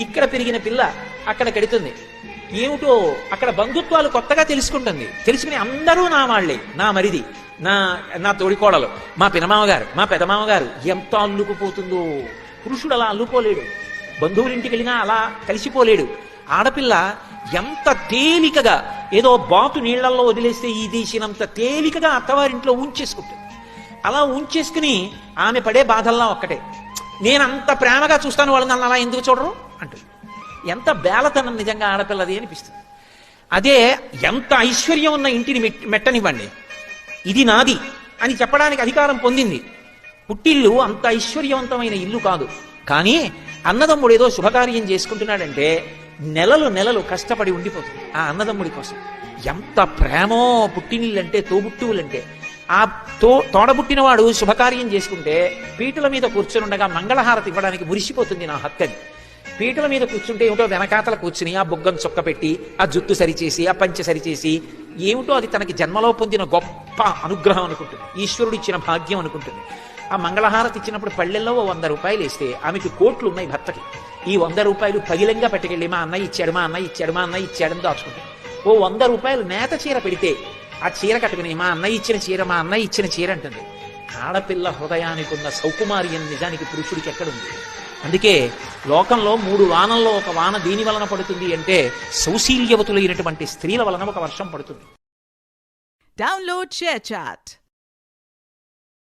ఇక్కడ పెరిగిన పిల్ల అక్కడ కడుతుంది ఏమిటో అక్కడ బంధుత్వాలు కొత్తగా తెలుసుకుంటుంది. తెలుసుకుని అందరూ నా వాళ్ళే నా మరిది నా నా తోడికోడలు మా పినమామగారు మా పెదమామగారు ఎంత అల్లుకుపోతుందో. పురుషుడు అలా అల్లుకోలేడు. బంధువులింటికి వెళ్ళినా అలా కలిసిపోలేడు. ఆడపిల్ల ఎంత తేలికగా ఏదో బాతు నీళ్ళల్లో వదిలేస్తే ఈ దేశినంత తేలికగా అత్తవారింట్లో ఉంచేసుకుంటుంది. అలా ఉంచేసుకుని ఆమె పడే బాధల్లా ఒక్కటే. నేను అంత ప్రేమగా చూస్తాను వాళ్ళు నన్ను అలా ఎందుకు చూడరు? అంటుంది. ఎంత బేలతనం నిజంగా ఆడపిల్లది అనిపిస్తుంది. అదే ఎంత ఐశ్వర్యం ఉన్న ఇంటిని మెట్- మెట్టనివ్వండి. ఇది నాది అని చెప్పడానికి అధికారం పొందింది. పుట్టిల్లు అంత ఐశ్వర్యవంతమైన ఇల్లు కాదు. కానీ అన్నదమ్ముడు ఏదో శుభకార్యం చేసుకుంటున్నాడంటే నెలలు నెలలు కష్టపడి ఉండిపోతుంది ఆ అన్నదమ్ముడి కోసం. ఎంత ప్రేమో పుట్టినిల్లంటే తోబుట్టువులంటే. ఆ తో తోడబుట్టినవాడు శుభకార్యం చేసుకుంటే పీటల మీద కూర్చొనుండగా మంగళహారతి ఇవ్వడానికి మురిసిపోతుంది నా హక్కని పీటల మీద కూర్చుంటే ఏమిటో వెనకాతల కూర్చుని ఆ బుగ్గం చొక్క పెట్టి ఆ జుట్టు సరిచేసి ఆ పంచె సరిచేసి ఏమిటో అది తనకి జన్మలో పొందిన గొప్ప అనుగ్రహం అనుకుంటుంది. ఈశ్వరుడు ఇచ్చిన భాగ్యం అనుకుంటుంది. ఆ మంగళహారతి ఇచ్చినప్పుడు పళ్ళెల్లో ఓ వంద రూపాయలు వేస్తే ఆమెకి కోట్లు ఉన్నాయి భర్తకి. ఈ వంద రూపాయలు పగిలంగా పట్టుకెళ్ళి మా అన్నయ్య ఇచ్చాడు మా అన్నయ్య ఇచ్చాడు మా అన్నయ్య ఇచ్చాడని దాచుకుంటాడు ఓ వంద రూపాయలు నేత చీర పెడితే ఆ చీర కట్టుకుని మా అన్నయ్య ఇచ్చిన చీర మా అన్నయ్య ఇచ్చిన చీర అంటుంది. ఆడపిల్ల హృదయానికి ఉన్న సౌకుమార్యం నిజానికి పురుషుడికి ఎక్కడుంది? అందుకే లోకంలో మూడు వానల్లో ఒక వాన దీని వలన పడుతుంది అంటే సౌశీల్యవతులైనటువంటి స్త్రీల వలన ఒక వర్షం పడుతుంది. Download chat